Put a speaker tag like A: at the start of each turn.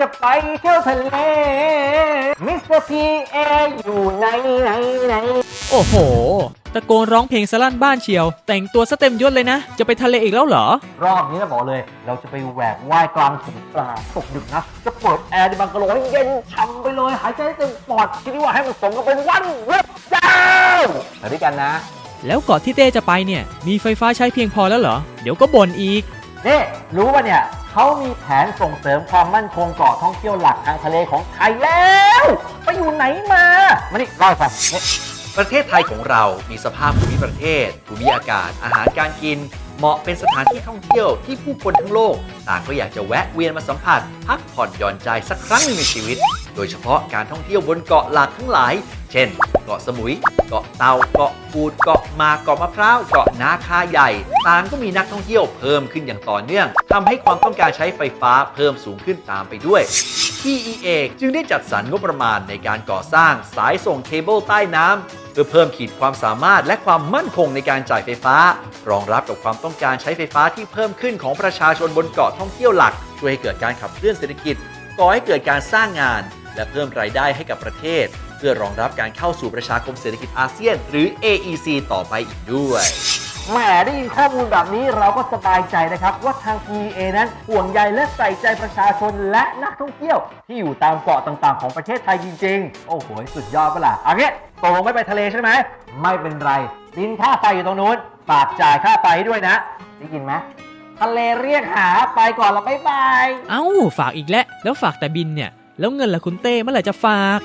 A: จะไปเที่ยวทะเล มิสเตอร์พีเออยู่ไหนไหนไหน
B: โอ้โห ตะโกนร้องเพลงสลั่นบ้านเชียว แต่งตัวซะเต็มยศเลยนะ จะไปทะเลอีกแล้วเหรอ
A: รอบนี้นะบอกเลย เราจะไปแหวกว่ายกลางถุงปลาตกดึกนะ จะเปิดแอร์ในบังกะโลให้เย็นช่ำไปเลย หายใจให้เต็มปอดคิดว่าให้มันสมกับเป็นวันเว็บดาวไปด้วยกันนะ
B: แล้วเกาะที่เต้จะไปเนี่ย มีไฟฟ้าใช้เพียงพอแล้วเหรอ เดี๋ยวก็บ่นอีก
A: นี่รู้ป่ะเนี่ย เขามีแผนส่งเสริมความมั่นคงเกาะท่องเที่ยวหลักทางทะเลของไทยแล้ว ไปอยู่ไหนมา มานี่เล่าไปนี่
C: ประเทศไทยของเรามีสภาพภูมิประเทศ ภูมิอากาศ อาหารการกิน เหมาะเป็นสถานที่ท่องเที่ยวที่ผู้คนทั้งโลก ต่างก็อยากจะแวะเวียนมาสัมผัส พักผ่อนหย่อนใจสักครั้งหนึ่งในชีวิต โดยเฉพาะการท่องเที่ยวบนเกาะหลักทั้งหลาย เช่น เกาะสมุย เกาะเตาเกาะกูด เกาะมาเกาะมะพร้าว เกาะนาคาใหญ่ ต่างก็มีนักท่องเที่ยวเพิ่มขึ้นอย่างต่อเนื่องทำให้ความต้องการใช้ไฟฟ้าเพิ่มสูงขึ้นตามไปด้วย TEA จึงได้จัดสรรงบประมาณในการก่อสร้างสายส่งเคเบิลใต้น้ำเพื่อเพิ่มขีดความสามารถและความมั่นคงในการจ่ายไฟฟ้า รองรับกับความต้องการใช้ไฟฟ้าที่เพิ่มขึ้นของประชาชนบนเกาะท่องเที่ยวหลัก ช่วยให้เกิดการขับเคลื่อนเศรษฐกิจก่อให้เกิดการสร้างงาน และเพิ่มรายได้ให้กับประเทศ เพื่อรองรับการเข้าสู่ประชาคมเศรษฐกิจอาเซียน หรือ AEC ต่อไปอีกด้วย
A: แหมได้ยินข้อมูลแบบนี้เราก็สบายใจนะครับ ว่าทาง PA นั้นห่วงใยและใส่ใจประชาชนและนักท่องเที่ยว ที่อยู่ตามเกาะต่างๆ ของประเทศไทยจริงๆ โอ้โห สุดยอดปะล่ะเอางี้ตกลงไม่ไปทะเลใช่ไหมไม่เป็นไรบินค่าไฟอยู่ตรงนู้นฝากจ่ายค่าไฟให้ด้วยนะได้ยินไหมทะเลเรียกหาไปก่อนละบ๊ายบาย
B: เอ้า ฝากอีกแล้ว แล้วฝากแต่บินเนี่ย แล้วเงินล่ะคุณเต้เมื่อไหร่จะฝาก